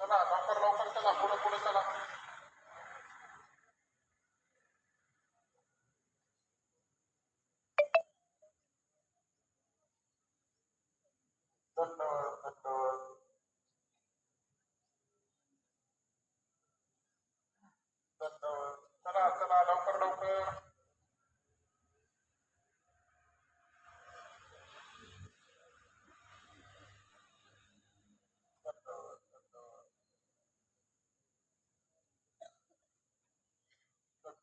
चला लवकर लवकर चला पुढे पुढे चला धन्यवाद धन्यवाद धन्यवाद चला चला लवकर लवकर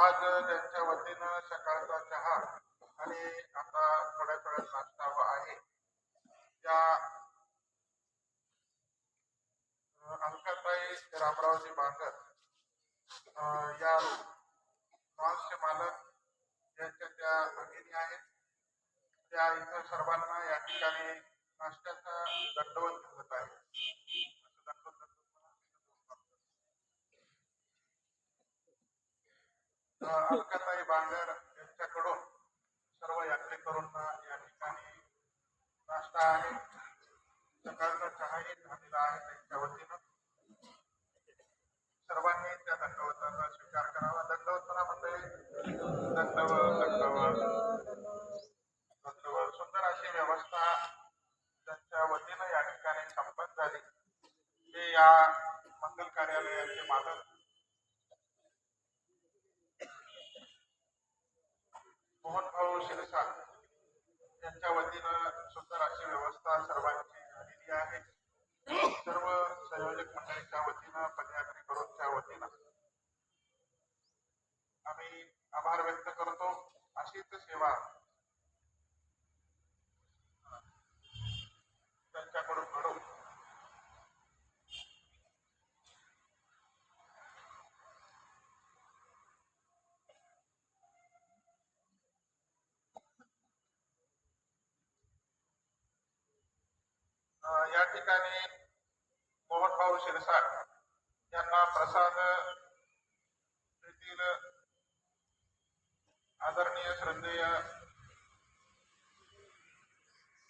आज त्यांच्या वतीनं सकाळचा चहा आणि आता थोड्या थोड्या नाश्ता आहे. त्या अं, अलकाताई रामरावजी बांगर या लॉन्सचे मालक यांच्या त्या भगिनी आहेत. त्या इथं सर्वांना या ठिकाणी नाश्त्याचा दंडवत करत आहेत असं दंडवत दंडवत म्हणा. अं, अलकाताई बांगर यांच्याकडून सर्व यात्रेकरूंना या ठिकाणी नाश्ता आहे. सकाळचा चहाही झालेला आहे त्यांच्या वतीनं. सर्वांनी त्या दंडवताचा स्वीकार करावा. दंडवताना म्हणजे दंडवत दंडवत दंडवत सुंदर अशी व्यवस्था त्यांच्या वतीनं या ठिकाणी संपन्न झाली. ते या मंगल कार्यालयाचे मालक मोहन भाऊ शिरसाट यांच्या वतीनं सुंदर अशी व्यवस्था सर्वांची झालेली आहे. सर्व संयोजक मंडळीच्या वतीनं पदयात्री करूनच्या वतीनं आम्ही आभार व्यक्त करतो. अशीच सेवा त्यांच्याकडून घडवून या ठिकाणी मोहनभाऊ शिरसाट यांना प्रसाद देतील आदरणीय श्रद्धेय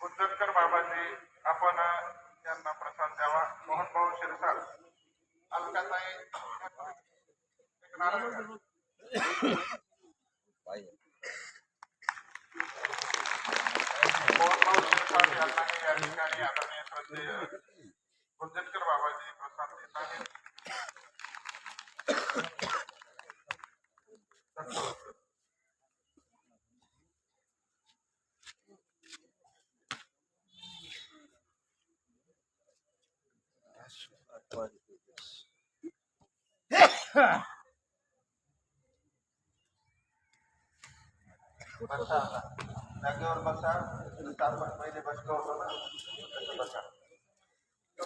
गुंजनकर बाबाजी आपण यांना प्रसाद द्यावा मोहनभाऊ शिरसाट अलकाताई एक नारळ घ्या. मोहनभाऊ शिरसाट यांनाही या ठिकाणी गुंजनकर बाबा जी प्रसाद देता और बसा चार पाँच महीने बचकर होता ना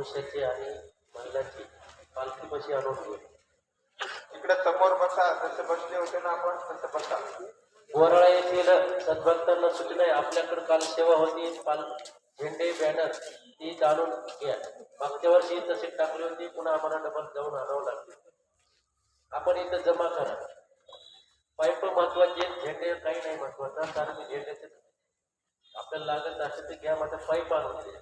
पुरुषाचे आणि महिलाची पालखी कशी आणून इकडे समोर बसा जसे बसले होते ना आपण तसं बसा. वरळा येथील सद्भक्तांना आहे आपल्याकडे काल सेवा होती. पाल झेंडे बॅनर ती आणून घ्या. मागच्या वर्षी तसे टाकली होती. पुन्हा आम्हाला डबल जाऊन आणावं लागले आपण इथं जमा करा. पाईप महत्त्वाचे झेंडे काही नाही महत्त्वाचा कारण झेंड्याचे आपल्याला लागत असेल तर घ्या माझा पाईप आणून द्या.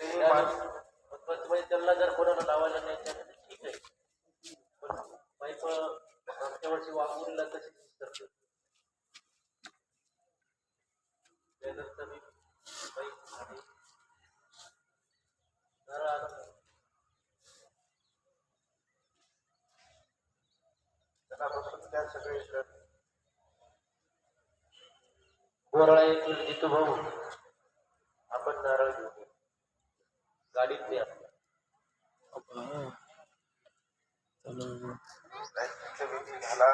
जे त्यांना जर कोणाला लावायला नाही तर ठीक आहे पण पाईप मागच्या वर्षी वापरला तशी करतो त्यानंतर मी पाईप आणि सगळे बोराळा येथील जितू भाऊ. आपण नारळ घेऊ. गाडीत नाही विधी झाला.